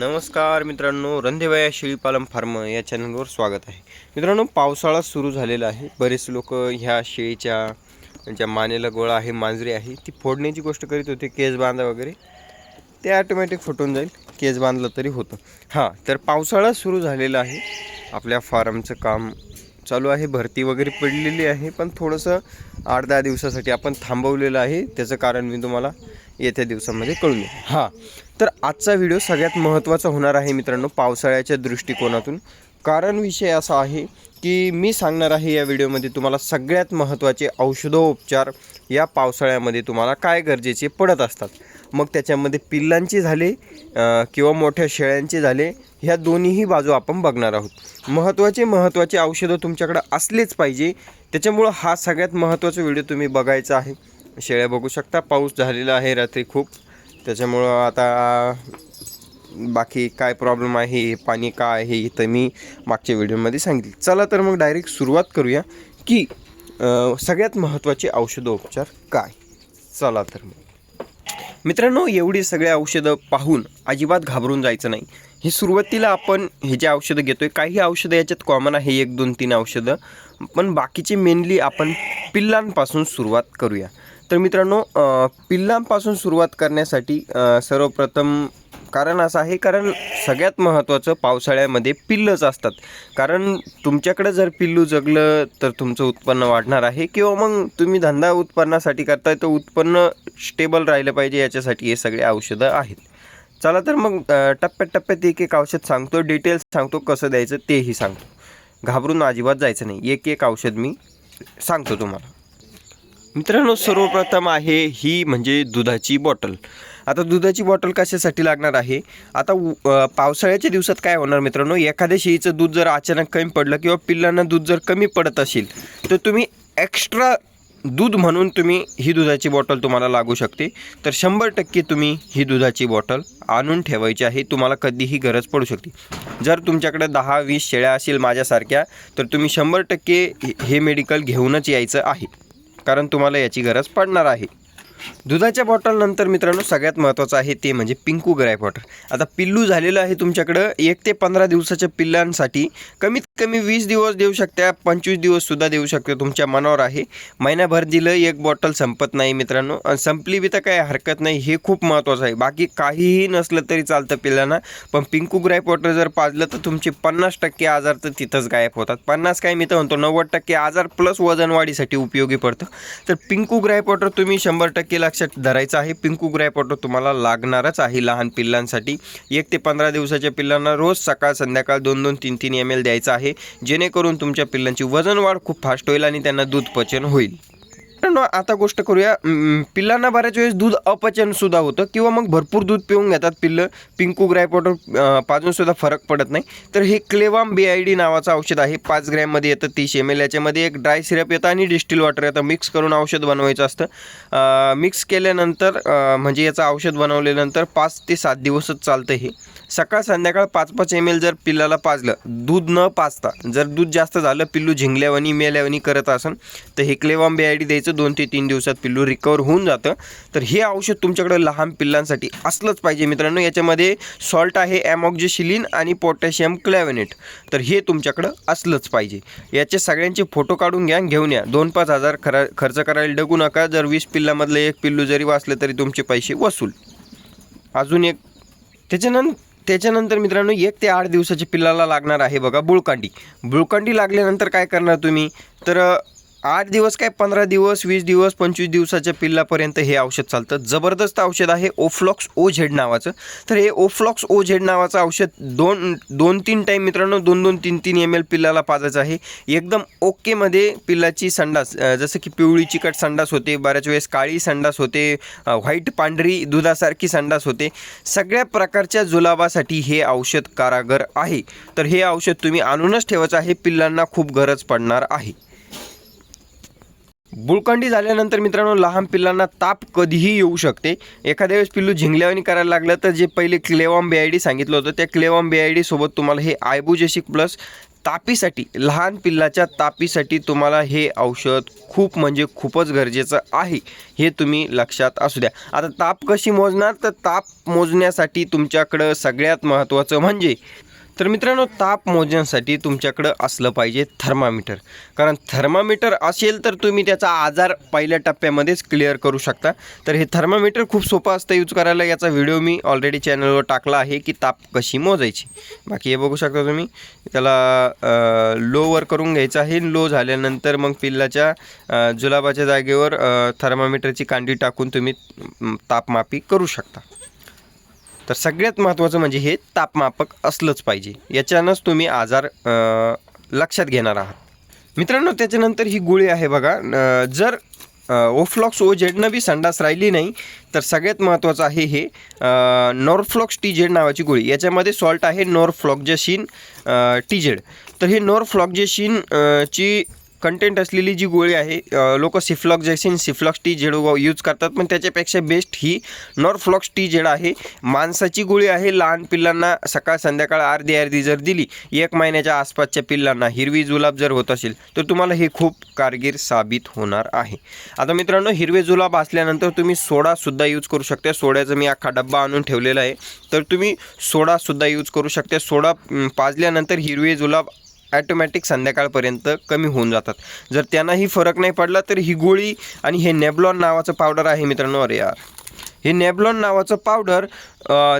नमस्कार मित्रांनो रंधेवया शेळीपालन फार्म या चॅनलवर स्वागत आहे. मित्रांनो पावसाळा सुरू झालेला आहे. बरेच लोक ह्या शेळीच्या ज्या मानेला गोळा आहे मांजरी आहे ती फोडण्याची गोष्ट करीत होते केस बांधा वगैरे. ते ॲटोमॅटिक फुटून जाईल केस बांधलं तरी होतं. हां तर पावसाळा सुरू झालेला आहे. आपल्या फार्मचं काम चालू आहे भरती वगैरे पडलेली आहे पण थोडंसं आठ दहा दिवसासाठी आपण थांबवलेलं आहे. त्याचं कारण मी तुम्हाला येत्या दिवसामध्ये कळून हां तर आजचा व्हिडिओ सगळ्यात महत्त्वाचा होणार आहे मित्रांनो पावसाळ्याच्या दृष्टिकोनातून. कारण विषय असा आहे की मी सांगणार आहे या व्हिडिओमध्ये तुम्हाला सगळ्यात महत्त्वाचे औषधोपचार या पावसाळ्यामध्ये तुम्हाला काय गरजेचे पडत असतात. मग त्याच्यामध्ये पिल्लांचे झाले किंवा मोठ्या शेळ्यांचे झाले ह्या दोन्हीही बाजू आपण बघणार आहोत. महत्त्वाचे महत्त्वाचे औषधं तुमच्याकडे असलेच पाहिजे. त्याच्यामुळं हा सगळ्यात महत्त्वाचा व्हिडिओ तुम्ही बघायचा आहे. शेळ्या बघू शकता पाऊस झालेला आहे रात्री खूप. त्याच्यामुळं आता बाकी काय प्रॉब्लेम आहे पाणी काय आहे इथं मी मागच्या व्हिडिओमध्ये सांगितले. चला तर मग डायरेक्ट सुरुवात करूया की सगळ्यात महत्त्वाचे औषधोपचार काय? चला तर मग. मित्रांनो एवढी सगळे औषधं पाहून अजिबात घाबरून जायचं नाही. हे सुरुवातीला आपण हे जे औषधं घेतो आहे काही औषधं याच्यात कॉमन आहे एक दोन तीन औषधं. पण बाकीचे मेनली आपण पिल्लांपासून सुरुवात करूया. तर मित्रांनो पिल्लांपासून सुरुवात करण्यासाठी सर्वप्रथम कारण असं आहे कारण सगळ्यात महत्त्वाचं पावसाळ्यामध्ये पिल्लंच असतात. कारण तुमच्याकडे जर पिल्लू जगलं तर तुमचं उत्पन्न वाढणार आहे किंवा मग तुम्ही धंदा उत्पन्नासाठी करताय तर उत्पन्न स्टेबल राहिलं पाहिजे याच्यासाठी हे सगळे औषधं आहेत. चला तर मग टप्प्याटप्प्यात एक एक औषध सांगतो डिटेल्स सांगतो कसं द्यायचं तेही सांगतो. घाबरून अजिबात जायचं नाही एक एक औषध मी सांगतो तुम्हाला. मित्रांनो सर्वप्रथम आहे ही म्हणजे दुधाची बॉटल आता दुधाची बॉटल कशासाठी लागणार आहे? आता उ- पावसाळ्याच्या दिवसात काय होणार मित्रांनो? एखाद्या शेळीचं दूध जर अचानक कमी पडलं किंवा पिल्लांना दूध जर कमी पडत असेल तर तुम्ही एक्स्ट्रा दूध म्हणून तुम्ही ही दुधाची बॉटल तुम्हाला लागू शकते. तर शंभर टक्के तुम्ही ही दुधाची बॉटल आणून ठेवायची आहे. तुम्हाला कधीही गरज पडू शकते. जर तुमच्याकडे दहा वीस शेळ्या असतील माझ्यासारख्या तर तुम्ही शंभर टक्के हे मेडिकल घेऊनच यायचं आहे. कारण तुम्हाला याची गरज पडणार आहे. दुधाच्या बॉटलनंतर मित्रांनो सगळ्यात महत्त्वाचं आहे ते म्हणजे पिंकू ग्राईप वॉटर आता पिल्लू झालेलं आहे तुमच्याकडं एक ते पंधरा दिवसाच्या पिल्लांसाठी. कमीत कमी वीस दिवस देऊ शकता पंचवीस दिवससुद्धा देऊ शकते तुमच्या मनावर आहे. महिनाभर दिलं एक बॉटल संपत नाही मित्रांनो. आणि संपली बी तर काही हरकत नाही हे खूप महत्त्वाचं आहे. बाकी काहीही नसलं तरी चालतं पिल्लांना. पण पिंकू ग्राईप वॉटर जर पाजलं तर तुमचे पन्नास टक्के आजार तर तिथंच गायब होतात. पन्नास काय मी तर म्हणतो नव्वद टक्के आजार प्लस वजनवाढीसाठी उपयोगी पडतं. तर पिंकू ग्राईप वॉटर तुम्ही शंभर टक्के लक्षात धरायचं आहे. पिंकू ग्राईप वॉटर तुम्हाला लागणारच आहे लहान पिल्लांसाठी. एक ते पंधरा दिवसाच्या पिल्लांना रोज सकाळ संध्याकाळ दोन दोन तीन तीन एम एल द्यायचं आहे. जेणेकरून तुमच्या पिल्लांची वजन वाढ खूप फास्ट होईल आणि त्यांना दूध पचन होईल. मित्रांनो आता गोष्ट करूया. पिल्लांना बऱ्याच वेळेस दूध अपचनसुद्धा होतं किंवा मग भरपूर दूध पिऊन घेतात पिल्लं. पिंकू ग्राईप पाजूनसुद्धा फरक पडत नाही. तर हे क्लेवाम बी आय डी नावाचं औषध आहे. पाच ग्रॅममध्ये येतं तीस एम एल याच्यामध्ये एक ड्राय सिरप येतं आणि डिस्टिल वॉटर येतं. मिक्स करून औषध बनवायचं असतं. मिक्स केल्यानंतर म्हणजे याचं औषध बनवल्यानंतर पाच ते सात दिवसच चालतं हे. सकाळ संध्याकाळ पाच पाच एम एल जर पिल्लाला पाजलं दूध न पाजता जर दूध जास्त झालं पिल्लू झिंगल्यावानी मेल्यावानी करत असन तर हे क्लेवाम बी आय डी द्यायचं. दोन ते तीन दिवसात पिल्लू रिकवर होऊन जातं. तर हे औषध तुमच्याकडे लहान पिल्लांसाठी असलंच पाहिजे मित्रांनो. याच्यामध्ये सॉल्ट आहे ॲमॉक्झिशिलिन आणि पोटॅशियम क्लॅव्हनेट तर हे तुमच्याकडं असलंच पाहिजे. याचे सगळ्यांचे फोटो काढून घ्या घेऊन या. दोन पाच हजार खरा खर्च करायला डगू नका. जर वीस पिल्लामधलं एक पिल्लू जरी वाचलं तरी तुमचे पैसे वसूल. अजून एक त्याच्यानंतर त्याच्यानंतर मित्रांनो एक ते आठ दिवसाच्या पिल्लाला लागणार आहे बघा बुळकांडी. बुळकांडी लागल्यानंतर काय करणार तुम्ही? तर आठ दिवस काय पंधरा दिवस वीस दिवस पंचवीस दिवसाच्या पिल्लापर्यंत हे औषध चालतं. जबरदस्त औषध आहे ओफ्लॉक्स ओ झेड नावाचं. तर हे ओफ्लॉक्स ओ झेड नावाचं औषध दोन दोन तीन टाईम मित्रांनो दोन दोन तीन तीन एम एल पिल्लाला पाजायचं आहे. एकदम ओकेमध्ये पिल्लाची संडास जसं की पिवळी चिकट संडास होते बऱ्याच वेळेस काळी संडास होते व्हाईट पांढरी दुधासारखी संडास होते. सगळ्या प्रकारच्या जुलाबासाठी हे औषध कारागर आहे. तर हे औषध तुम्ही आणूनच ठेवायचं आहे पिल्लांना खूप गरज पडणार आहे. बुळकंडी झाल्यानंतर मित्रांनो लहान पिल्लांना ताप कधीही येऊ शकते. एखाद्या वेळेस पिल्लू झिंगल्यावानी करायला लागलं तर जे पहिले क्लेवॉम बी आय डी सांगितलं होतं त्या क्लेवॉम बी आय डीसोबत तुम्हाला हे आयबुजेसिक प्लस तापीसाठी लहान पिल्लाच्या तापीसाठी तुम्हाला हे औषध खूप म्हणजे खूपच गरजेचं आहे. हे तुम्ही लक्षात असू द्या. आता ताप कशी मोजणार? तर ताप मोजण्यासाठी तुमच्याकडं सगळ्यात महत्त्वाचं म्हणजे तर मित्रांनो ताप मोजण्यासाठी तुमच्याकडं असलं पाहिजे थर्मामीटर. कारण थर्मामीटर असेल तर तुम्ही त्याचा आजार पहिल्या टप्प्यामध्येच क्लिअर करू शकता. तर हे थर्मामीटर खूप सोपं असतं यूज करायला. याचा व्हिडिओ मी ऑलरेडी चॅनलवर टाकला आहे की ताप कशी मोजायची. बाकी हे बघू शकता तुम्ही. त्याला लोवर करून घ्यायचं आहे. लो झाल्यानंतर मग पिल्लाच्या जुलाबाच्या जागेवर थर्मामीटरची कांडी टाकून तुम्ही तापमापी करू शकता. तर सगळ्यात महत्त्वाचं म्हणजे हे तापमापक असलंच पाहिजे. याच्यानंच तुम्ही आजार लक्षात घेणार आहात. मित्रांनो त्याच्यानंतर ही गोळी आहे बघा. जर ओफ्लॉक्स ओ जेडनं बी संडास राहिली नाही तर सगळ्यात महत्त्वाचं आहे हे नॉरफ्लॉक्स टी जेड नावाची गोळी. याच्यामध्ये सॉल्ट आहे नॉरफ्लॉक्जेशिन टी जेड तर हे नॉरफ्लॉक्जेशिन ची कंटेंट असलेली जी गोळी आहे लोक सिफ्लॉक्झेसिन सिफ्लॉक्स टी झेड यूज करतात. पण त्याच्यापेक्षा बेस्ट ही नॉरफ्लॉक्स टी झेड आहे. माणसाची गोळी आहे लहान पिल्लांना सकाळ संध्याकाळ अर्धी अर्धी जर दिली एक महिन्याच्या आसपासच्या पिल्लांना हिरवी जुलाब जर होत असेल तर तुम्हाला हे खूप कारगीर साबित होणार आहे. आता मित्रांनो हिरवे जुलाब असल्यानंतर तुम्ही सोडासुद्धा यूज करू शकता. सोड्याचा मी अख्खा डब्बा आणून ठेवलेला आहे. तर तुम्ही सोडासुद्धा यूज करू शकता. सोडा पाजल्यानंतर हिरवे जुलाब ॲटोमॅटिक संध्याकाळपर्यंत कमी होऊन जातात. जर त्यांनाही फरक नाही पडला तर ही गोळी आणि हे नेबलॉन नावाचं पावडर आहे मित्रांनो अरे यार. हे नेबलॉन नावाचं पावडर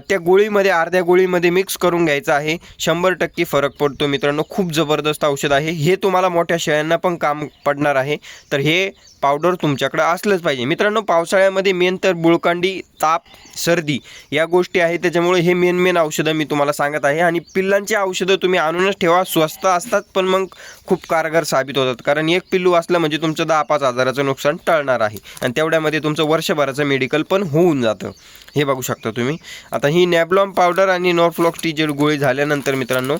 त्या गोळीमध्ये अर्ध्या गोळीमध्ये मिक्स करून घ्यायचं आहे. शंभर टक्के फरक पडतो मित्रांनो. खूप जबरदस्त औषध आहे. हे तुम्हाला मोठ्या शेळ्यांना पण काम पडणार आहे. तर हे पावडर तुमच्याकडं असलंच पाहिजे. मित्रांनो पावसाळ्यामध्ये मेन तर बुळकांडी ताप सर्दी या गोष्टी आहेत. त्याच्यामुळे हे मेन मेन औषधं मी तुम्हाला सांगत आहे. आणि पिल्लांची औषधं तुम्ही आणूनच ठेवा. स्वस्त असतात पण मग खूप कारगर साबित होतात. कारण एक पिल्लू असलं म्हणजे तुमचं दहा पाच हजाराचं नुकसान टळणार आहे. आणि तेवढ्यामध्ये तुमचं वर्षभराचं मेडिकल पण होऊन जातं. हे बघू शकता तुम्ही. आता ही नॅबलॉम पावडर आणि नॉरफ्लॉक्स टी जेड गोळी झाल्यानंतर मित्रांनो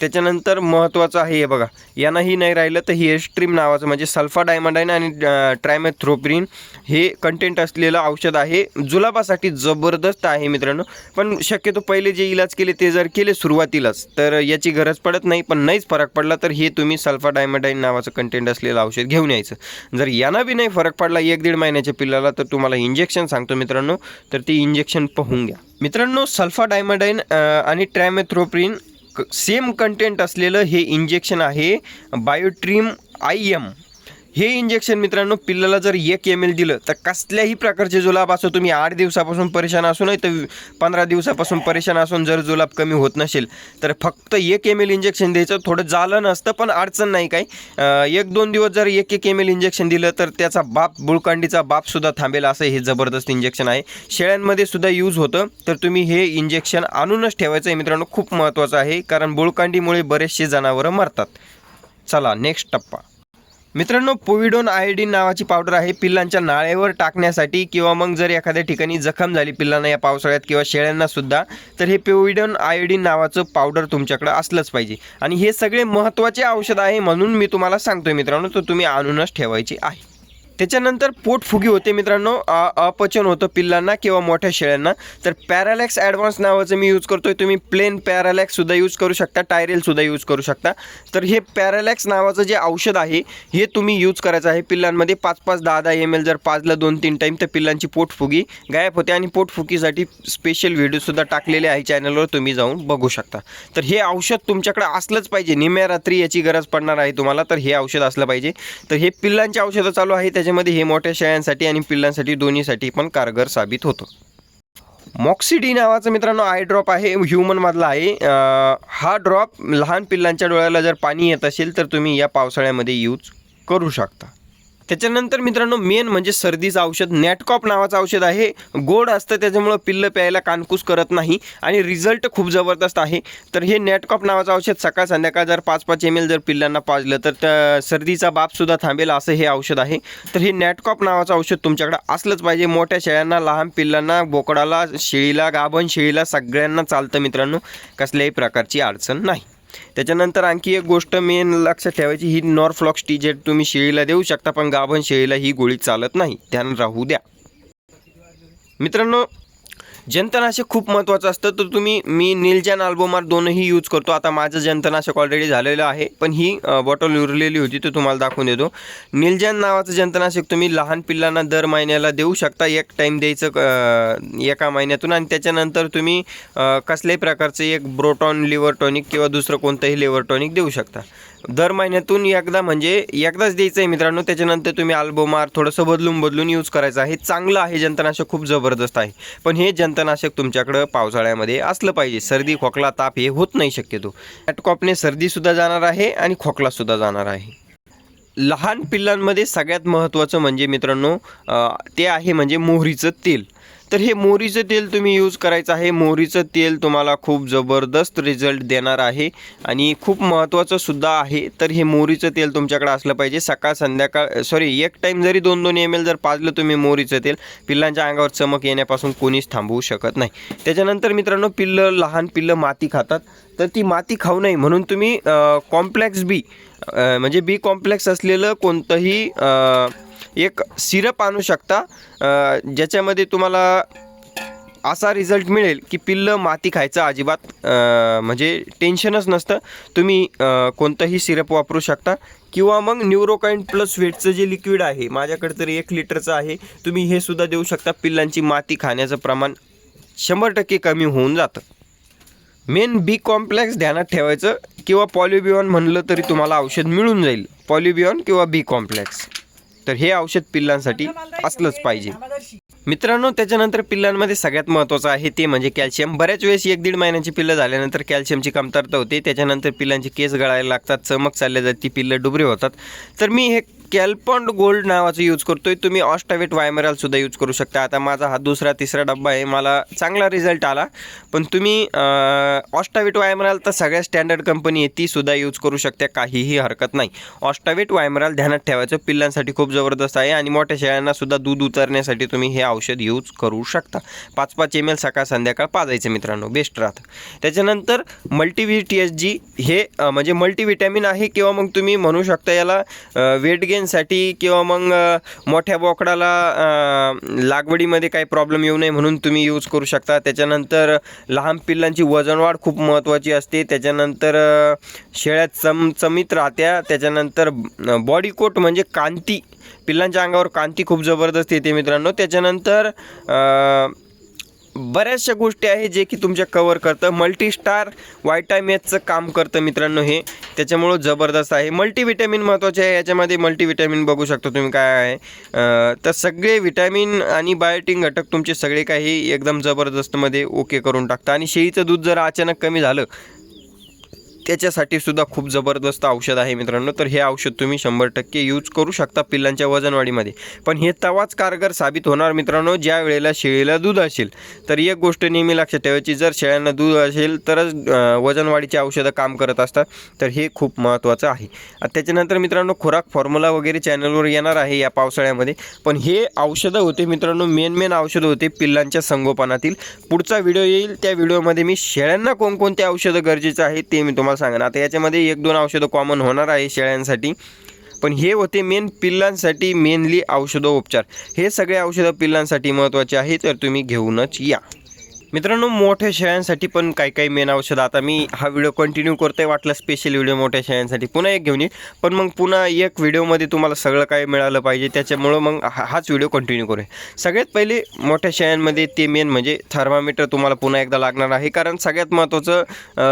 त्याच्यानंतर महत्त्वाचं आहे हे बघा. यांनाही नाही राहिलं तर ही एस्ट्रीम नावाचं म्हणजे सल्फा डायमंडाईन आणि ट्रायमेथ्रोप्रिन हे कंटेंट असलेलं औषध आहे. जुलाबासाठी जबरदस्त आहे मित्रांनो. पण शक्यतो पहिले जे इलाज केले ते जर केले सुरुवातीलाच तर याची गरज पडत नाही. पण नाहीच फरक पडला तर हे तुम्ही सल्फा डायमंडाईन नावाचं कंटेंट असलेलं औषध घेऊन यायचं. जर यांना बी नाही फरक पडला एक दीड महिन्याच्या पिल्लाला तर तुम्हाला इंजेक्शन सांगतो मित्रांनो. तर ती इंजेक्शन पाहून घ्या. मित्रांनो सल्फा डायमंडाईन आणि ट्रॅमेथ्रोप्रिन सेम कंटेंट असलेलं हे इंजेक्शन आहे. बायोट्रीम आय एम हे इंजेक्शन मित्रांनो पिल्लाला जर एक एम एल दिलं तर कसल्याही प्रकारचे जुलाब असो तुम्ही आठ दिवसापासून परेशान असू नाही तर पंधरा दिवसापासून परेशान असून जर जुलाब कमी होत नसेल तर फक्त एक एम एल इंजेक्शन द्यायचं. थोडं झालं नसतं पण अडचण नाही काय एक दोन दिवस जर एक एक एम एल इंजेक्शन दिलं तर त्याचा बाप बुळकांडीचा बापसुद्धा थांबेल असं हे जबरदस्त इंजेक्शन आहे. शेळ्यांमध्ये सुद्धा यूज होतं तर तुम्ही हे इंजेक्शन आणूनच ठेवायचं आहे मित्रांनो खूप महत्त्वाचं आहे कारण बुळकांडीमुळे बरेचसे जनावरं मरतात. चला नेक्स्ट टप्पा. मित्रांनो पोविडोन आयोडीन नावाची पावडर आहे. पिल्लांच्या नाळेवर टाकण्यासाठी किंवा मग जर एखाद्या ठिकाणी जखम झाली पिल्लांना या पावसाळ्यात किंवा शेळ्यांना सुद्धा तर हे पोविडोन आयोडीन नावाचं पावडर तुमच्याकडं असलंच पाहिजे. आणि हे सगळे महत्त्वाचे औषध आहे म्हणून मी तुम्हाला सांगतोय मित्रांनो तर तुम्ही आणूनच ठेवायची आहे. त्याच्यानंतर पोटफुगी होते मित्रांनो. अपचन होतं पिल्लांना किंवा मोठ्या शेळ्यांना. तर पॅरालॅक्स ॲडव्हान्स नावाचं मी यूज करतोय. तुम्ही प्लेन पॅरालॅक्ससुद्धा यूज करू शकता. टायरेलसुद्धा यूज करू शकता. तर हे पॅरालॅक्स नावाचं जे औषध आहे हे तुम्ही यूज करायचं आहे पिल्लांमध्ये. पाच पाच दहा दहा एम एल जर पाजला दोन तीन टाईम तर पिल्लांची पोटफुगी गायब होते. आणि पोटफुगीसाठी स्पेशल व्हिडिओसुद्धा टाकलेले आहे चॅनलवर तुम्ही जाऊन बघू शकता. तर हे औषध तुमच्याकडे असलंच पाहिजे. निम्या रात्री याची गरज पडणार आहे तुम्हाला तर हे औषध असलं पाहिजे. तर हे पिल्लांचे औषधं चालू आहे. त्याच्या त्याच्यामध्ये हे मोठ्या शेळ्यांसाठी आणि पिल्लांसाठी दोन्हीसाठी पण कारगर साबित होतं. मॉक्सिडी नावाचं मित्रांनो आय ड्रॉप आहे ह्युमनमधला आहे. हा ड्रॉप लहान पिल्लांच्या डोळ्याला जर पाणी येत असेल तर तुम्ही या पावसाळ्यामध्ये यूज करू शकता. त्याच्यानंतर मित्रांनो मेन म्हणजे सर्दीचं औषध नॅटकॉप नावाचं औषध आहे. गोड असतं त्याच्यामुळं पिल्लं प्यायला कानकूस करत नाही आणि रिझल्ट खूप जबरदस्त आहे. तर हे नॅटकॉप नावाचं औषध सकाळ संध्याकाळ जर पाच पाच एम एल जर पिल्लांना पाजलं तर सर्दीचा बापसुद्धा थांबेल असं हे औषध आहे. तर हे नॅटकॉप नावाचं औषध तुमच्याकडे असलंच पाहिजे. मोठ्या शेळ्यांना लहान पिल्लांना बोकडाला शेळीला गाभण शेळीला सगळ्यांना चालतं मित्रांनो. कसल्याही प्रकारची अडचण नाही. त्याच्यानंतर आणखी एक गोष्ट मेन लक्षात ठेवायची ही नॉरफ्लॉक्स टी जेट तुम्ही शेळीला देऊ शकता पण गाभण शेळीला ही गोळी चालत नाही. ध्यान राहू द्या. मित्रांनो जंतनाशक खूप महत्त्वाचं असतं. तर तुम्ही मी निलजॅन अल्बोमार दोनही यूज करतो. आता माझं जंतनाशक ऑलरेडी झालेलं आहे. पण ही बॉटल उरलेली होती तर तुम्हाला दाखवून देतो. निलजॅन नावाचं जंतनाशक तुम्ही लहान पिल्लांना दर महिन्याला देऊ शकता. एक टाईम द्यायचं एका महिन्यातून. आणि त्याच्यानंतर तुम्ही कसल्याही प्रकारचं एक ब्रोटॉन लिव्हर टॉनिक किंवा दुसरं कोणतंही लिव्हर टॉनिक देऊ शकता. दर महिन्यातून एकदा म्हणजे एकदाच द्यायचं आहे मित्रांनो. त्याच्यानंतर तुम्ही अल्बोमार थोडंसं बदलून बदलून यूज करायचं आहे. चांगलं आहे जंतनाशक खूप जबरदस्त आहे. पण हे जंतनाशक तुमच्याकडं पावसाळ्यामध्ये असलं पाहिजे. सर्दी खोकला ताप हे होत नाही शक्यतो. ॲटकॉपने सर्दीसुद्धा जाणार आहे आणि खोकलासुद्धा जाणार आहे. लहान पिल्लांमध्ये सगळ्यात महत्त्वाचं म्हणजे मित्रांनो ते आहे म्हणजे मोहरीचं तेल. तर हे मोहरीचं तेल तुम्ही यूज करायचं आहे. मोहरीचं तेल तुम्हाला खूप जबरदस्त रिझल्ट देणार आहे. आणि खूप महत्त्वाचं सुद्धा आहे. तर हे मोहरीचं तेल तुमच्याकडे असलं पाहिजे. सकाळ संध्याकाळ सॉरी एक टाईम जरी दोन दोन एम एल जर पाजलं तुम्ही मोहरीचं तेल पिल्लांच्या अंगावर चमक येण्यापासून कोणीच थांबवू शकत नाही. त्याच्यानंतर मित्रांनो पिल्लं लहान पिल्लं माती खातात. तर ती माती खाऊ नये. म्हणून तुम्ही कॉम्प्लेक्स बी म्हणजे बी कॉम्प्लेक्स असलेलं कोणतंही एक सिरप आणू शकता. ज्याच्यामध्ये तुम्हाला असा रिझल्ट मिळेल की पिल्लं माती खायचं अजिबात म्हणजे टेन्शनच नसतं. तुम्ही कोणतंही सिरप वापरू शकता. किंवा मग न्यूरोकाइंड प्लस वेटचं जे लिक्विड आहे माझ्याकडे तरी एक लिटरचं आहे. तुम्ही हे सुद्धा देऊ शकता. पिल्लांची माती खाण्याचं प्रमाण शंभर टक्के कमी होऊन जातं. मेन बी कॉम्प्लेक्स ध्यानात ठेवायचं. किंवा पॉलिबिऑन म्हणलं तरी तुम्हाला औषध मिळून जाईल. पॉलिबिऑन किंवा बी कॉम्प्लेक्स तर हे औषध पिल्लांसाठी असलंच पाहिजे. मित्रांनो त्याच्यानंतर पिल्लांमध्ये सगळ्यात महत्त्वाचं आहे ते म्हणजे कॅल्शियम. बऱ्याच वेळेस एक दीड महिन्याची पिल्लं झाल्यानंतर कॅल्शियमची कमतरता होते. त्याच्यानंतर पिल्लांचे केस गळायला लागतात चमक चालल्या जाते ती पिल्लं डुबरी होतात. तर मी हे कॅल्पॉन्ड गोल्ड नावाचं यूज करतोय. तुम्ही ऑस्टावेट वायमरल सुद्धा यूज करू शकता. आता माझा हा दुसरा तिसरा डब्बा आहे. मला चांगला रिझल्ट आला. पण तुम्ही ऑस्टावेट वायमरल तर सगळ्या स्टँडर्ड कंपनी आहे ती सुद्धा यूज करू शकता. काहीही हरकत नाही. ऑस्टावेट वायमरल ध्यानात ठेवायचं. पिल्लांसाठी खूप जबरदस्त आहे आणि मोठ्या शेळ्यांना सुद्धा दूध उतरण्यासाठी तुम्ही हे औषध यूज करू शकता. पाच पाच एम एल सकाळ संध्याकाळ पाजायचं मित्रांनो. बेस्ट राहतं. त्याच्यानंतर मल्टीव्ही टी एस जी हे म्हणजे मल्टीव्हिटॅमिन आहे किंवा मग तुम्ही म्हणू शकता याला वेट गेन गेनसाठी किंवा मग मोठ्या बोकडाला लागवडीमध्ये काही प्रॉब्लेम येऊ नये म्हणून तुम्ही यूज करू शकता. त्याच्यानंतर लहान पिल्लांची वजनवाढ खूप महत्त्वाची असते. त्याच्यानंतर शेळ्या चमचमीत राहत्या. त्याच्यानंतर बॉडी कोट म्हणजे कांती. पिल्लांच्या अंगावर कांती खूप जबरदस्त येते मित्रांनो. त्याच्यानंतर बऱ्याचशा गोष्टी आहे जे की तुमच्या कवर करतं. मल्टीस्टार वायटामिनचं काम करतं मित्रांनो हे. त्याच्यामुळं जबरदस्त आहे. मल्टीविटॅमिन महत्त्वाचे आहे. याच्यामध्ये मल्टीव्हिटॅमिन बघू शकता तुम्ही काय आहे. तर सगळे व्हिटॅमिन आणि बायोटिन घटक तुमचे सगळे काही एकदम जबरदस्तमध्ये ओके करून टाकतं आणि शेळीचं दूध जर अचानक कमी झालं त्याच्यासाठी सुद्धा खूप जबरदस्त औषध आहे मित्रांनो. तर हे औषध तुम्ही शंभर टक्के यूज करू शकता पिल्लांच्या वजनवाढीमध्ये. पण हे तवाच कारगर साबित होणार मित्रांनो ज्या वेळेला शेळीला दूध असेल. तर एक गोष्ट नेहमी लक्षात ठेवायची जर शेळ्यांना दूध असेल तरच वजनवाढीचे वजनवाढीची औषधं काम करत असतात. तर हे खूप महत्त्वाचं आहे. त्याच्यानंतर मित्रांनो खुराक फॉर्म्युला वगैरे चॅनलवर येणार आहे या पावसाळ्यामध्ये. पण हे औषधं होते मित्रांनो मेन मेन औषधं होते पिल्लांच्या संगोपनातील. पुढचा व्हिडिओ येईल त्या व्हिडिओमध्ये मी शेळ्यांना कोणकोणते औषधं गरजेचं आहे ते मी तुम्हाला सांगेन. आता याच्यामध्ये एक दोन औषधं कॉमन होणार आहे शेळ्यांसाठी. पण हे होते मेन पिल्लांसाठी मेनली औषधोपचार. हे सगळे औषधं पिल्लांसाठी महत्त्वाचे आहे तर तुम्ही घेऊनच या. मित्रांनो मोठ्या शेळ्यांसाठी पण काही काही मेन औषधं. आता मी हा व्हिडिओ कंटिन्यू करतोय वाटलं स्पेशल व्हिडिओ मोठ्या शेळ्यांसाठी. पुन्हा एक घेऊन येईल. पण मग पुन्हा एक व्हिडिओमध्ये तुम्हाला सगळं काही मिळालं पाहिजे. त्याच्यामुळं मग हा- हाच व्हिडिओ कंटिन्यू करूया. सगळ्यात पहिले मोठ्या शेळ्यांमध्ये ते मेन म्हणजे थर्मामीटर तुम्हाला पुन्हा एकदा लागणार आहे. कारण सगळ्यात महत्त्वाचं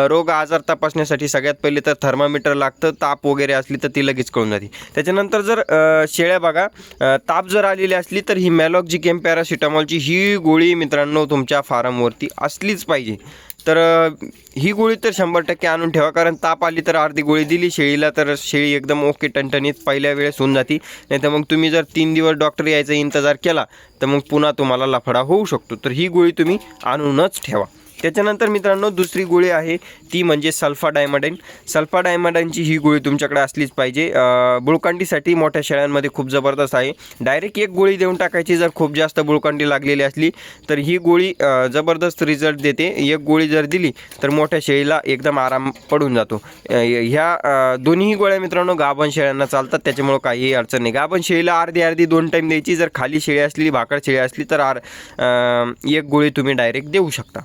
रोग आजार तपासण्यासाठी सगळ्यात पहिले तर थर्मामीटर लागतं. ताप वगैरे असली तर ती लगेच कळून जाते. त्याच्यानंतर जर शेळ्या बघा ताप जर आलेली असली तर ही मॅलॉक्जी केम पॅरासिटामॉलची ही गोळी मित्रांनो तुमच्या फार्मवरती असलीच पाहिजे. तर ही गोळी तर शंभर टक्के आणून ठेवा. कारण ताप आली तर अर्धी गोळी दिली शेळीला तर शेळी एकदम ओके टणटणीत पहिल्या वेळेस होऊन जाती. नाही तर मग तुम्ही जर तीन दिवस डॉक्टर यायचा इंतजार केला तर मग पुन्हा तुम्हाला लफडा होऊ शकतो. तर ही गोळी तुम्ही आणूनच ठेवा. त्याच्यानंतर मित्रांनो दुसरी गोळी आहे ती म्हणजे सल्फा डायमंडाईन. सल्फा डायमंडाईनची ही गोळी तुमच्याकडे असलीच पाहिजे. बुळकांडीसाठी मोठ्या शेळ्यांमध्ये खूप जबरदस्त आहे. डायरेक्ट एक गोळी देऊन टाकायची जर खूप जास्त बुळकांडी लागलेली असली तर ही गोळी जबरदस्त रिझल्ट देते. एक गोळी जर दिली तर मोठ्या शेळीला एकदम आराम पडून जातो. ह्या दोन्ही गोळ्या मित्रांनो गाभण शेळ्यांना चालतात त्याच्यामुळं काहीही अडचण नाही. गाभण शेळीला अर्धी अर्धी दोन टाईम द्यायची. जर खाली शेळी असली भाकड शेळी असली तर आर एक गोळी तुम्ही डायरेक्ट देऊ शकता.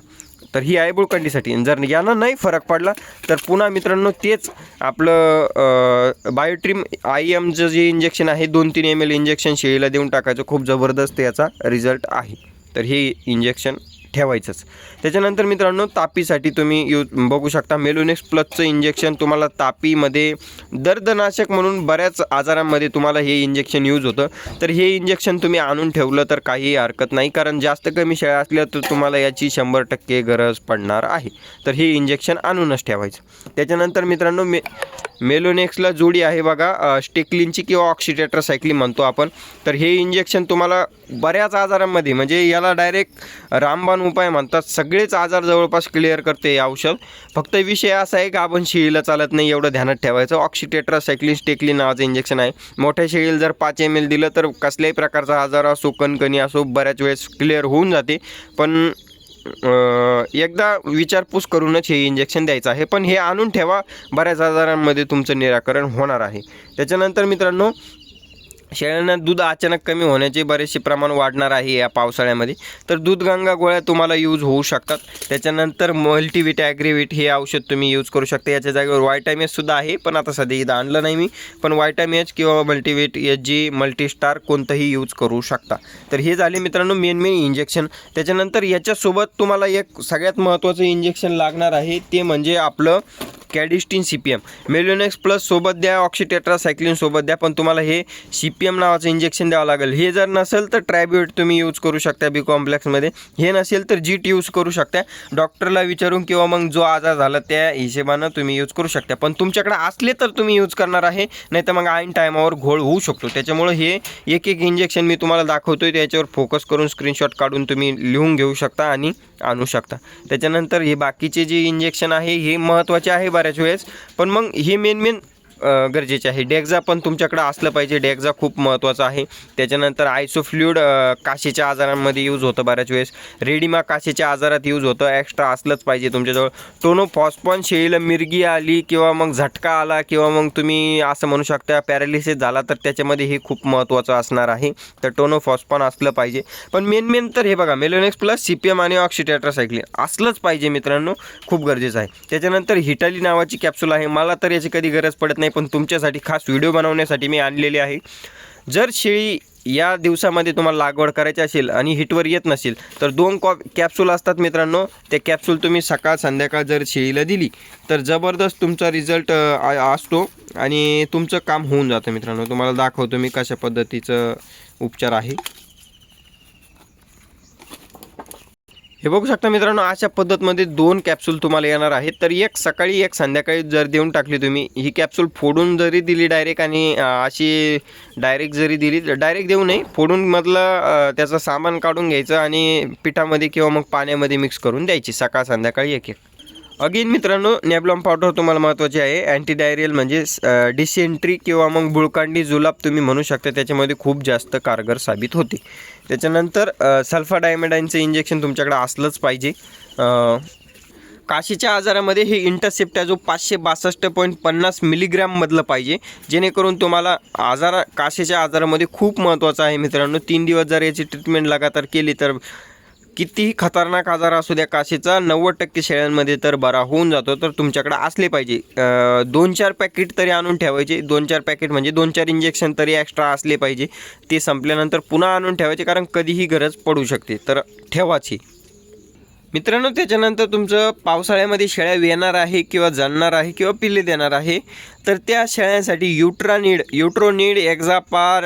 तर ही आहे बुळकंडीसाठी जर यांना नाही फरक पडला तर पुन्हा मित्रांनो तेच आपलं बायोट्रीम आय एमचं जे इंजेक्शन आहे दोन तीन एम एल इंजेक्शन शेळीला देऊन टाकायचं. खूप जबरदस्त याचा रिझल्ट आहे. तर हे इंजेक्शन ठेवायचंच. त्याच्यानंतर मित्रांनो तापीसाठी तुम्ही यू बघू शकता मेलोनेक्स प्लसचं इंजेक्शन तुम्हाला तापीमध्ये दर्दनाशक म्हणून बऱ्याच आजारांमध्ये तुम्हाला हे इंजेक्शन यूज होतं. तर हे इंजेक्शन तुम्ही आणून ठेवलं तर काही हरकत नाही कारण जास्त कमी शेळ्या असल्या तर तुम्हाला याची शंभर टक्के गरज पडणार आहे. तर हे इंजेक्शन आणूनच ठेवायचं. त्याच्यानंतर मित्रांनो मे मेलोनेक्सला जोडी आहे बघा स्टेक्लिनची किंवा ऑक्सिटेट्रासायक्लिन म्हणतो आपण. तर हे इंजेक्शन तुम्हाला बऱ्याच आजारांमध्ये म्हणजे याला डायरेक्ट रामबाण उपाय म्हणतात सगळेच आजार जवळपास क्लिअर करते हे औषध. फक्त विषय असा आहे की आपण शेळीला चालत नाही एवढं ध्यानात ठेवायचं. ऑक्सिटेट्रासायक्लिन स्टेक्लिन नावाचं इंजेक्शन आहे. मोठ्या शेळीला जर पाच एम एल दिलं तर कसल्याही प्रकारचा आजार असो कणकणी असो बऱ्याच वेळेस क्लिअर होऊन जाते. पण एकदा विचारपूस करूनच हे इंजेक्शन द्यायचं आहे. पण हे आणून ठेवा. बऱ्याच आजारांमध्ये तुमचं निराकरण होणार आहे. त्याच्यानंतर मित्रांनो शेळ्यांना दूध अचानक कमी होण्याचे बरेचसे प्रमाण वाढणार आहे या पावसाळ्यामध्ये. तर दूध गंगा गोळ्या तुम्हाला यूज होऊ शकतात. त्याच्यानंतर मल्टीविट ॲग्रीविट हे औषध तुम्ही यूज करू शकता. याच्या जागेवर वायटामिएससुद्धा आहे पण आता सध्या इथं आणलं नाही मी. पण वायटामिएच किंवा मल्टीविट एच जी मल्टीस्टार कोणतंही यूज करू शकता. तर हे झाले मित्रांनो मेन मेन इंजेक्शन त्याच्यानंतर याच्यासोबत तुम्हाला एक सगळ्यात महत्त्वाचं इंजेक्शन लागणार आहे. ते म्हणजे आपलं Cadistin C P M Melonex plus सोबत द्या ऑक्सिटेट्रासायक्लिन सोबत द्या पण तुम्हाला हे सी पी एम नावाचं इंजेक्शन द्यावं लागेल. हे जर नसेल तर ट्रायब्युट तुम्ही यूज करू शकता बी कॉम्प्लेक्समध्ये हे नसेल तर जीट यूज करू शकता. डॉक्टरला विचारून किंवा मग जो आजार झाला त्या हिशेबानं तुम्ही यूज करू शकता. पण तुमच्याकडे असले तर तुम्ही यूज करणार आहे नाही तर मग ऐन टायमावर घोळ होऊ शकतो. त्याच्यामुळं हे एक एक इंजेक्शन मी तुम्हाला दाखवतो त्याच्यावर फोकस करून स्क्रीनशॉट काढून तुम्ही लिहून घेऊ शकता आणि आणू शकता. त्याच्यानंतर हे बाकीचे जे इंजेक्शन आहे हे महत्त्वाचे आहे बऱ्याच वेळेस. पण मग हे मेन मेन गरजेचे आहे. डेक्झा पण तुमच्याकडं असलं पाहिजे. डेक्झा खूप महत्त्वाचा आहे. त्याच्यानंतर आयसोफ्ल्यूड काशीच्या आजारांमध्ये यूज होतं बऱ्याच वेळेस. रेडिमा काशीच्या आजारात यूज होतं. एक्स्ट्रा असलंच पाहिजे तुमच्याजवळ. टोनोफॉस्पॉन शेळीला मिरगी आली किंवा मग झटका आला किंवा मग तुम्ही असं म्हणू शकता पॅरालिसिस झाला तर त्याच्यामध्ये हे खूप महत्त्वाचं असणार आहे. तर टोनोफॉस्पॉन असलं पाहिजे. पण मेन मेन तर हे बघा Melonex plus C P M आणि ऑक्सिटेट्रासायक्लिन असलंच पाहिजे मित्रांनो. खूप गरजेचं आहे. त्याच्यानंतर हिटाली नावाची कॅप्सूल आहे. मला तर याची कधी गरज पडत नाही. नाही पण तुमच्यासाठी खास व्हिडिओ बनवण्यासाठी मी आणलेली आहे. जर शेळी या दिवसामध्ये तुम्हाला लागवड करायची असेल आणि हिटवर येत नसेल तर दोन कॉ कॅप्सूल असतात मित्रांनो. ते कॅप्सूल तुम्ही सकाळ संध्याकाळ जर शेळीला दिली तर जबरदस्त तुमचा रिझल्ट असतो आणि तुमचं काम होऊन जातं मित्रांनो. तुम्हाला दाखवतो मी कशा पद्धतीचं उपचार आहे. हे बघू शकता मित्रांनो अशा पद्धतमध्ये दोन कॅप्सूल तुम्हाला येणार आहेत. तर एक सकाळी एक संध्याकाळी जर देऊन टाकली तुम्ही ही कॅप्सूल फोडून जरी दिली डायरेक्ट आणि अशी डायरेक्ट जरी दिली डायरेक्ट देऊ नये. फोडून मधलं त्याचं सामान काढून घ्यायचं आणि पिठामध्ये किंवा मग पाण्यामध्ये मिक्स करून द्यायची सकाळ संध्याकाळी एक एक अगेन मित्रांनो नॅबलॉम पावडर तुम्हाला महत्त्वाची आहे. अँटी डायरियल म्हणजे डिसेंट्री किंवा मग बुळकांडी जुलाब तुम्ही म्हणू शकता त्याच्यामध्ये खूप जास्त कारगर साबित होते. त्याच्यानंतर सल्फा डायमेडाईनचं इंजेक्शन तुमच्याकडे असलंच पाहिजे. काशीच्या आजारामध्ये हे इंटरसेप्टा जो पाचशे बासष्ट पॉईंट पन्नास मिलीग्रॅममधलं पाहिजे. जेणेकरून तुम्हाला आजारा काशीच्या आजारामध्ये खूप महत्त्वाचं आहे मित्रांनो. तीन दिवस जर याची ट्रीटमेंट लगातार केली तर कितीही खतरनाक आजार असू द्या काशीचा नव्वद टक्के शेळ्यांमध्ये तर बरा होऊन जातो. तर तुमच्याकडे असले पाहिजे. दोन चार पॅकेट तरी आणून ठेवायचे. दोन चार पॅकेट म्हणजे दोन चार इंजेक्शन तरी एक्स्ट्रा असले पाहिजे. ते संपल्यानंतर पुन्हा आणून ठेवायचे कारण कधीही गरज पडू शकते. तर ठेवाची मित्रांनो त्याच्यानंतर तुमचं पावसाळ्यामध्ये शेळ्या येणार आहे किंवा जाणणार आहे किंवा पिल्ले देणार आहे. तर त्या शेळ्यांसाठी युट्रानीड युट्रोनीड एक्झापार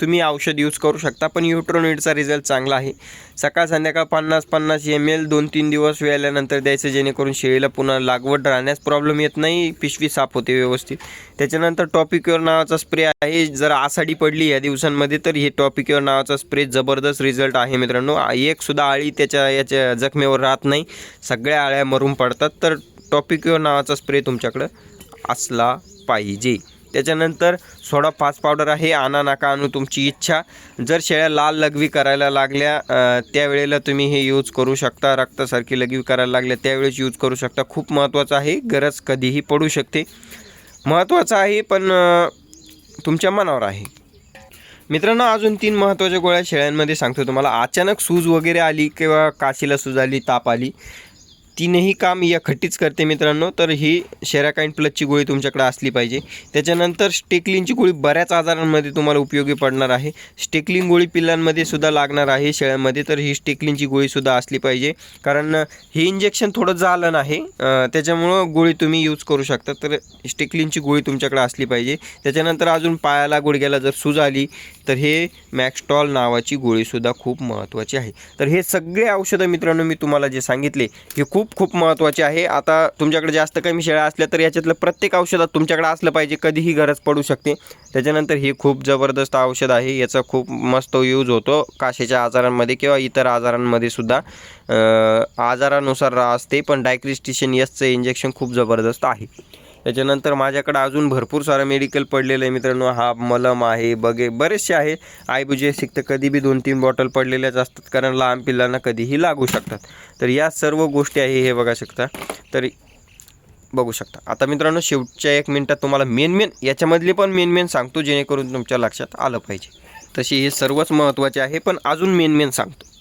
तुम्ही औषध यूज करू शकता पण युट्रोनीडचा रिझल्ट चांगला आहे. सकाळ संध्याकाळ पन्नास पन्नास एम एल दोन तीन दिवस वेळल्यानंतर द्यायचं जेणेकरून शेळीला पुन्हा लागवड राहण्यास प्रॉब्लेम येत नाही पिशवी साफ होते व्यवस्थित. त्याच्यानंतर टॉपिक्युअर नावाचा स्प्रे आहे जर आसाडी पडली या दिवसांमध्ये तर हे टॉपिक्युअर नावाचा स्प्रे जबरदस्त रिझल्ट आहे मित्रांनो. एकसुद्धा आळी त्याच्या याच्या जखमेवर राहत नाही. सगळ्या आळ्या मरून पडतात तर टॉपिक्युअर नावाचा स्प्रे तुमच्याकडं. असला पाहिजे. त्याच्यानंतर सोडा फास्ट पावडर आहे आणा नाका आणू तुमची इच्छा. जर शेळ्या लाल लघवी करायला लागल्या त्यावेळेला तुम्ही हे यूज करू शकता. रक्तासारखी लघवी करायला लागल्या त्यावेळेस यूज करू शकता. खूप महत्त्वाचं आहे गरज कधीही पडू शकते. महत्त्वाचं आहे पण तुमच्या मनावर आहे. मित्रांनो अजून तीन महत्त्वाच्या गोळ्या शेळ्यांमध्ये सांगतो तुम्हाला. अचानक सूज वगैरे आली किंवा काशीला सूज आली ताप आली तीनही काम या खट्टीच करते मित्रांनो तर ही शेराकाईन प्लसची गोळी तुमच्याकडे असली पाहिजे. त्याच्यानंतर स्टेकलिनची गोळी बऱ्याच आजारांमध्ये तुम्हाला उपयोगी पडणार आहे. स्टेकलिन गोळी पिल्लांमध्ये सुद्धा लागणार आहे शेळ्यांमध्ये तर ही स्टेकलिनची गोळीसुद्धा असली पाहिजे. कारण हे इंजेक्शन थोडं झालं नाही त्याच्यामुळं गोळी तुम्ही यूज करू शकता. तर स्टेकलिनची गोळी तुमच्याकडे असली पाहिजे. त्याच्यानंतर अजून पायाला गुडघ्याला जर सूज आली तर हे मॅक्स्टॉल नावाची गोळीसुद्धा खूप महत्त्वाची आहे. तर हे सगळे औषधं मित्रांनो मी तुम्हाला जे सांगितले हे खूप खूप महत्त्वाचे आहे. आता तुमच्याकडे जास्त कमी शेळ्या असल्या तर याच्यातलं प्रत्येक औषधात तुमच्याकडे असलं पाहिजे कधीही गरज पडू शकते. त्याच्यानंतर हे खूप जबरदस्त औषध आहे. याचा खूप मस्त यूज होतो काशेच्या आजारांमध्ये किंवा इतर आजारांमध्ये सुद्धा. आजारानुसार असते पण डायक्रिस्टिशन यसचं इंजेक्शन खूप जबरदस्त आहे. त्याच्यानंतर माझ्याकडं अजून भरपूर सारं मेडिकल पडलेलं आहे मित्रांनो. हा मलम आहे बगे बरेचसे आहे. आयबुजेसिक तर कधी बी दोन तीन बॉटल पडलेल्याच असतात कारण लहान पिल्लांना कधीही लागू शकतात. तर या सर्व गोष्टी आहे हे बघा शकता. तर बघू शकता. आता मित्रांनो शेवटच्या एक मिनटात तुम्हाला मेन मेन याच्यामधली पण मेन मेन सांगतो जेणेकरून तुमच्या लक्षात आलं पाहिजे. तशी हे सर्वच महत्त्वाचे आहे पण अजून मेन मेन सांगतो.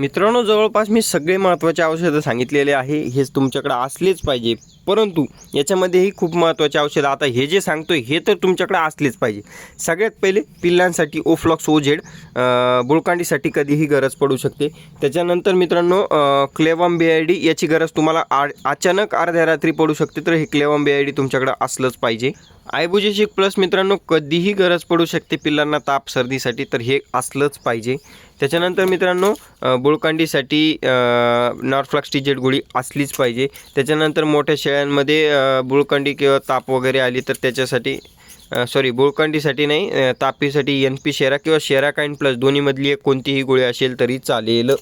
मित्रांनो जवळपास मी सगळे महत्त्वाचे औषधं सांगितलेले आहे. हेच तुमच्याकडे असलेच पाहिजे. परंतु याच्यामध्येही खूप महत्त्वाचे औषधं. आता हे जे सांगतोय हे तर तुमच्याकडे असलेच पाहिजे. सगळ्यात पहिले पिल्लांसाठी ओफ्लॉक्स ओझेड बुळकांडीसाठी कधीही गरज पडू शकते. त्याच्यानंतर मित्रांनो क्लेवम बी आय डी याची गरज तुम्हाला आ अचानक अर्ध्या रात्री पडू शकते तर हे क्लेवम बी आय डी तुमच्याकडे असलंच पाहिजे. आयबुजेशिक प्लस मित्रांनो कधीही गरज पडू शकते पिल्लांना ताप सर्दीसाठी तर हे असलंच पाहिजे. त्याच्यानंतर मित्रांनो बुळकांडीसाठी नॉर्फ्लॅक्स टिजेट गोळी असलीच पाहिजे. त्याच्यानंतर मोठ्या शेळ्यांमध्ये बुळकांडी किंवा ताप वगैरे आली तर त्याच्यासाठी सॉरी बुळकांडीसाठी नाही तापीसाठी एन पी शेरा किंवा शेरा काईन प्लस दोन्हीमधली एक कोणतीही गोळी असेल तरी चालेल.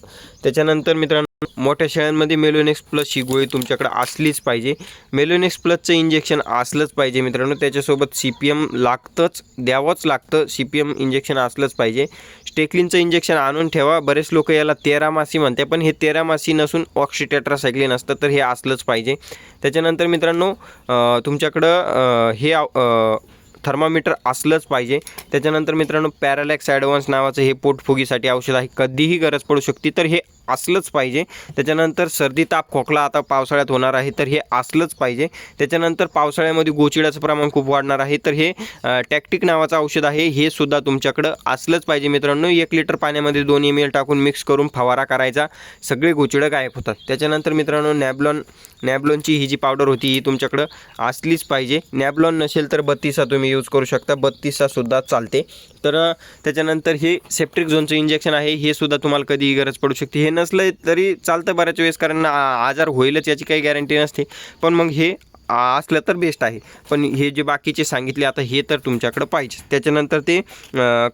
त्याच्यानंतर मित्रांनो मोठ्या शेळ्यांमध्ये मेलोनेक्स प्लस ही गोळी तुमच्याकडे असलीच पाहिजे. मेलोनेक्स प्लसचं इंजेक्शन असलंच पाहिजे मित्रांनो. त्याच्यासोबत सी पी एम लागतंच द्यावंच लागतं. सी पी एम इंजेक्शन असलंच पाहिजे. स्टेकलिनचं इंजेक्शन आणून ठेवा. बरेच लोक याला तेरा मासी म्हणते पण हे तेरा मासी नसून ऑक्सिटेट्रासायक्लिन असतं तर हे असलंच पाहिजे. त्याच्यानंतर मित्रांनो तुमच्याकडं हे थर्मामीटर असलंच पाहिजे. त्याच्यानंतर मित्रांनो पॅरालॅक्स ॲडव्हान्स नावाचं हे पोटफुगीसाठी औषध आहे. कधीही गरज पडू शकते. तर हे असलंच पाहिजे. त्याच्यानंतर सर्दी ताप खोकला आता पावसाळ्यात होणार आहे तर हे असलंच पाहिजे. त्याच्यानंतर पावसाळ्यामध्ये गोचिडाचं प्रमाण खूप वाढणार आहे तर हे टॅक्टिक नावाचं औषध आहे हे सुद्धा तुमच्याकडं असलंच पाहिजे मित्रांनो. एक लिटर पाण्यामध्ये दोन एम एल टाकून मिक्स करून फवारा करायचा. सगळे गोचिडं गायब होतात. त्याच्यानंतर मित्रांनो नॅबलॉन नॅबलॉनची ही जी पावडर होती ही तुमच्याकडं असलीच पाहिजे. नॅबलॉन नसेल तर बत्तीसा तुम्ही यूज करू शकता. बत्तीसचासुद्धा चालते. तर त्याच्यानंतर हे सेप्टिक झोनचं इंजेक्शन आहे. हे सुद्धा तुम्हाला कधीही गरज पडू शकते. हे नसलं तरी चालतं बऱ्याच वेळेस कारण आ- आजार होईलच याची काही गॅरंटी नसते. पण मग हे असलं तर बेस्ट आहे. पण हे जे बाकीचे सांगितले आता हे तर तुमच्याकडं पाहिजे त्याच्यानंतर ते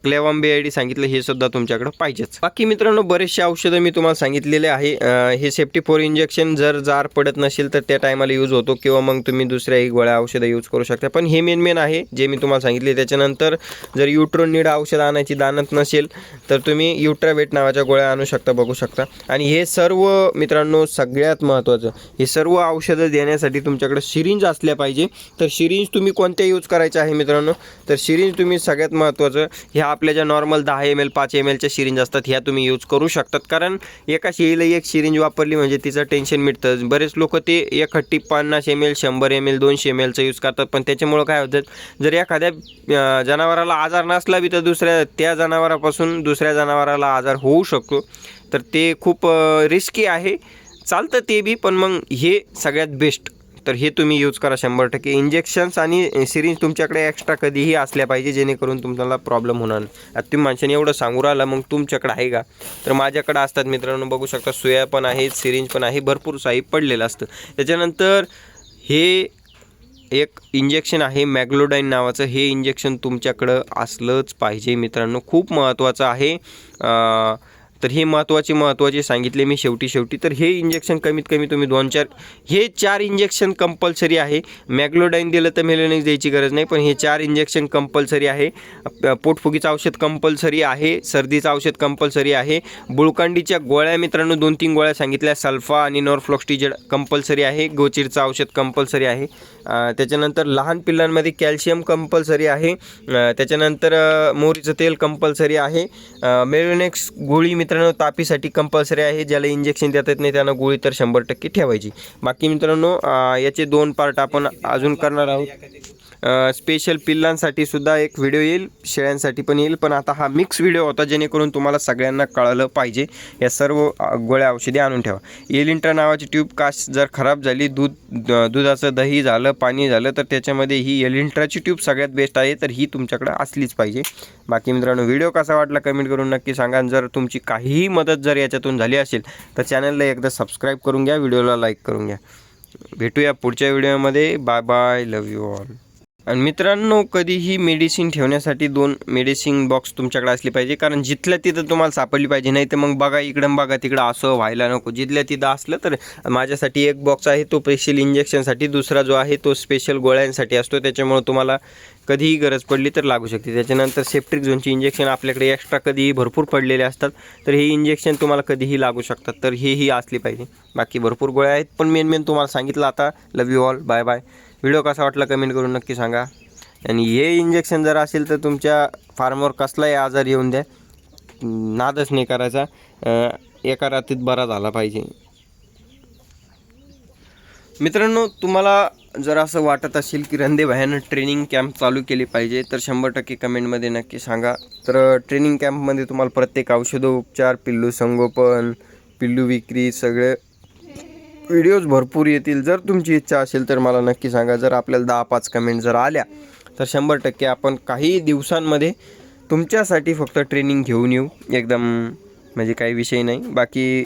क्लेवांबे आय डी सांगितलं हे सुद्धा तुमच्याकडं पाहिजेच. बाकी मित्रांनो बरेचसे औषधं मी तुम्हाला सांगितलेले आहे. हे सेफ्टी फोर इंजेक्शन जर जार पडत नसेल तर त्या टायमाला यूज होतो किंवा मग तुम्ही दुसऱ्याही गोळ्या औषधं यूज करू शकता. पण हे मेन मेन आहे जे मी तुम्हाला सांगितले. त्याच्यानंतर जर युट्रोनिड औषध आणायची दानत नसेल तर तुम्ही युट्रावेट नावाच्या गोळ्या आणू शकता बघू शकता. आणि हे सर्व मित्रांनो सगळ्यात महत्त्वाचं हे सर्व औषधं देण्यासाठी तुमच्याकडे सिरिंज असल्या पाहिजे. तर सिरिंज तुम्ही कोणत्या यूज करायच्या आहे मित्रांनो? तर सिरिंज तुम्ही सगळ्यात महत्त्वाचं ह्या आपल्या ज्या नॉर्मल दहा एम एल पाच एम एलच्या सिरिंज असतात ह्या तुम्ही यूज करू शकतात. कारण एका शेळीला एक सिरिंज वापरली म्हणजे तिचं टेन्शन मिळतं बरेच लोक ते एक हट्टी पन्नास एम एल शंभर एम एल दोनशे एम एलचं यूज करतात. पण त्याच्यामुळं काय होतं जर एखाद्या जनावराला आजार नसला बी तर दुसऱ्या त्या जनावरापासून दुसऱ्या जनावराला आजार होऊ शकतो. तर ते खूप रिस्की आहे. चालतं ते बी पण मग हे सगळ्यात बेस्ट तर हे तुम्ही यूज करा शंभर टक्के. इंजेक्शन्स आणि सिरिंज तुमच्याकडे एक्स्ट्रा कधीही असल्या पाहिजे जेणेकरून तुम्हाला प्रॉब्लेम होणार आता तुम्ही माणसाने एवढं सांगू राहिला मग तुमच्याकडे आहे का? तर माझ्याकडे असतात मित्रांनो बघू शकता सुया पण आहेत सिरिंज पण आहे भरपूर साहित्य पडलेलं असतं. त्याच्यानंतर हे एक इंजेक्शन आहे मॅग्लोडाईन नावाचं. हे इंजेक्शन तुमच्याकडं असलंच पाहिजे मित्रांनो. खूप महत्त्वाचं आहे. तर हे महत्त्वाचे महत्त्वाचे सांगितले मी शेवटी शेवटी. तर हे इंजेक्शन कमीत कमी तुम्ही दोन चार हे चार इंजेक्शन कंपल्सरी आहे. मॅग्लोडाईन दिलं तर मेलोनिक्स द्यायची गरज नाही पण हे चार इंजेक्शन कंपल्सरी आहे. पोटफुगीचं औषध कंपल्सरी आहे सर्दीचं औषध कंपल्सरी आहे. बुळकांडीच्या गोळ्या मित्रांनो दोन तीन गोळ्या सांगितल्या. सल्फा आणि नॉरफ्लॉक्स्टिजेड कंपल्सरी आहे. गोचिरचं औषध कंपल्सरी आहे. त्याच्यानंतर लहान पिल्लांमध्ये कॅल्शियम कंपल्सरी आहे. त्याच्यानंतर मोहरीचं तेल कंपल्सरी आहे. अ, मेलोनेक्स गोळी मित्रांनो तापीसाठी कंपल्सरी आहे. ज्याला इंजेक्शन देता येत नाही त्यांना गोळी तर शंभर टक्के ठेवायची. बाकी मित्रांनो याचे दोन पार्ट आपण अजून करणार आहोत. स्पेशल पिल्लांसाठी सुद्धा एक व्हिडिओ येईल शेळ्यांसाठी पण येईल. पण आता हा मिक्स व्हिडिओ होता जेणेकरून तुम्हाला सगळ्यांना कळलं पाहिजे. या सर्व गोळ्या औषधी आणून ठेवा. एलिंट्रा नावाची ट्यूब काश जर खराब झाली दूध दुधाचं दही झालं पाणी झालं तर त्याच्यामध्ये ही एलिंट्राची ट्यूब सगळ्यात बेस्ट आहे तर ही तुमच्याकडं असलीच पाहिजे. बाकी मित्रांनो व्हिडिओ कसा वाटला कमेंट करून नक्की सांगा. जर तुमची काहीही मदत जर याच्यातून झाली असेल तर चॅनलला एकदा सबस्क्राईब करून घ्या व्हिडिओला लाईक करून घ्या. भेटूया पुढच्या व्हिडिओमध्ये bye bye love you all आणि मित्रांनो कधीही मेडिसिन ठेवण्यासाठी दोन मेडिसिन बॉक्स तुमच्याकडे असली पाहिजे. कारण जिथल्या तिथं तुम्हाला सापडली पाहिजे नाही तर मग बघा इकडं बघा तिकडं. असं व्हायला नको. जिथल्या तिथं असलं तर माझ्यासाठी एक बॉक्स आहे तो स्पेशल इंजेक्शनसाठी दुसरा जो आहे तो स्पेशल गोळ्यांसाठी असतो. त्याच्यामुळं तुम्हाला कधीही गरज पडली तर लागू शकते. त्याच्यानंतर सेप्टिक झोनची इंजेक्शन आपल्याकडे एक्स्ट्रा कधीही भरपूर पडलेले असतात. तर हे इंजेक्शन तुम्हाला कधीही लागू शकतात. तर हेही असली पाहिजे. बाकी भरपूर गोळ्या आहेत. पण मेन मेन तुम्हाला सांगितलं आता. Love you all bye bye video कसा वाटला कमेंट करून नक्की सांगा. आणि हे इंजेक्शन जर असेल तर तुमच्या फार्मवर कसलाही आजार येऊन द्या. नादच नाही करायचा. एका रात्रीत बरा झाला पाहिजे. मित्रांनो तुम्हाला जर असं वाटत असेल की रंदे भायानं ट्रेनिंग कॅम्प चालू केली पाहिजे तर शंभर टक्के कमेंटमध्ये नक्की सांगा. तर ट्रेनिंग कॅम्पमध्ये तुम्हाला प्रत्येक औषधोपचार पिल्लू संगोपन पिल्लू विक्री सगळे व्हिडिओज भरपूर येतील. जर तुमची इच्छा असेल तर मला नक्की सांगा. जर आपल्याला दहा पाच कमेंट जर आल्या तर शंभर टक्के आपण काही दिवसांमध्ये तुमच्यासाठी फक्त ट्रेनिंग घेऊन येऊ. एकदम म्हणजे काही विषय नाही. बाकी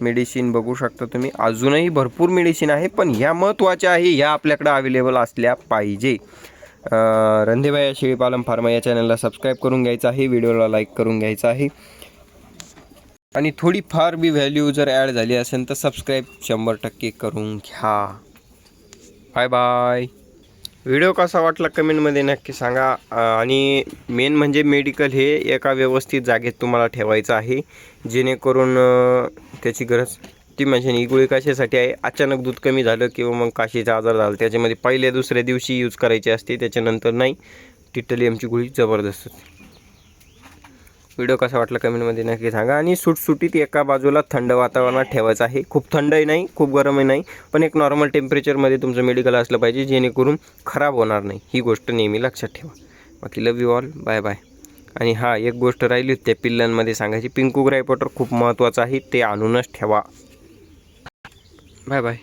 मेडिसिन बघू शकता तुम्ही. अजूनही भरपूर मेडिसिन आहे पण ह्या महत्त्वाच्या आहे ह्या आपल्याकडं अवेलेबल असल्या पाहिजे. रंधेबाया शेळीपालन फार्मा या चॅनलला सबस्क्राईब करून घ्यायचं आहे. व्हिडिओला लाईक करून घ्यायचं आहे. आणि थोडी फार बी व्हॅल्यू जर ॲड झाली असेल तर सबस्क्राईब शंभर टक्के करून घ्या. बाय बाय व्हिडिओ कसा वाटला कमेंटमध्ये नक्की सांगा. आणि मेन म्हणजे मेडिकल हे एका व्यवस्थित जागेत तुम्हाला ठेवायचं आहे. जेणेकरून त्याची गरज ती म्हणजे ही गोळी आहे. अचानक दूध कमी झालं किंवा मग काशीचा आजार झाला त्याच्यामध्ये पहिल्या दुसऱ्या दिवशी यूज करायची असते त्याच्यानंतर नाही. टिटलियमची गुळी जबरदस्त असते व्हिडिओ कसा वाटला कमेंटमध्ये नक्की सांगा. आणि सुटसुटीत एका बाजूला थंड वातावरणात ठेवायचं आहे. खूप थंडही नाही खूप गरमही नाही पण एक नॉर्मल टेम्परेचरमध्ये तुमचं मेडिकल असलं पाहिजे जेणेकरून खराब होणार नाही. ही गोष्ट नेहमी लक्षात ठेवा. बाकी love you all bye bye आणि हा एक गोष्ट राहिली होती त्या पिल्लांमध्ये सांगायची. पिंकू ग्राईपॉटर खूप महत्त्वाचं आहे ते आणूनच ठेवा. Bye bye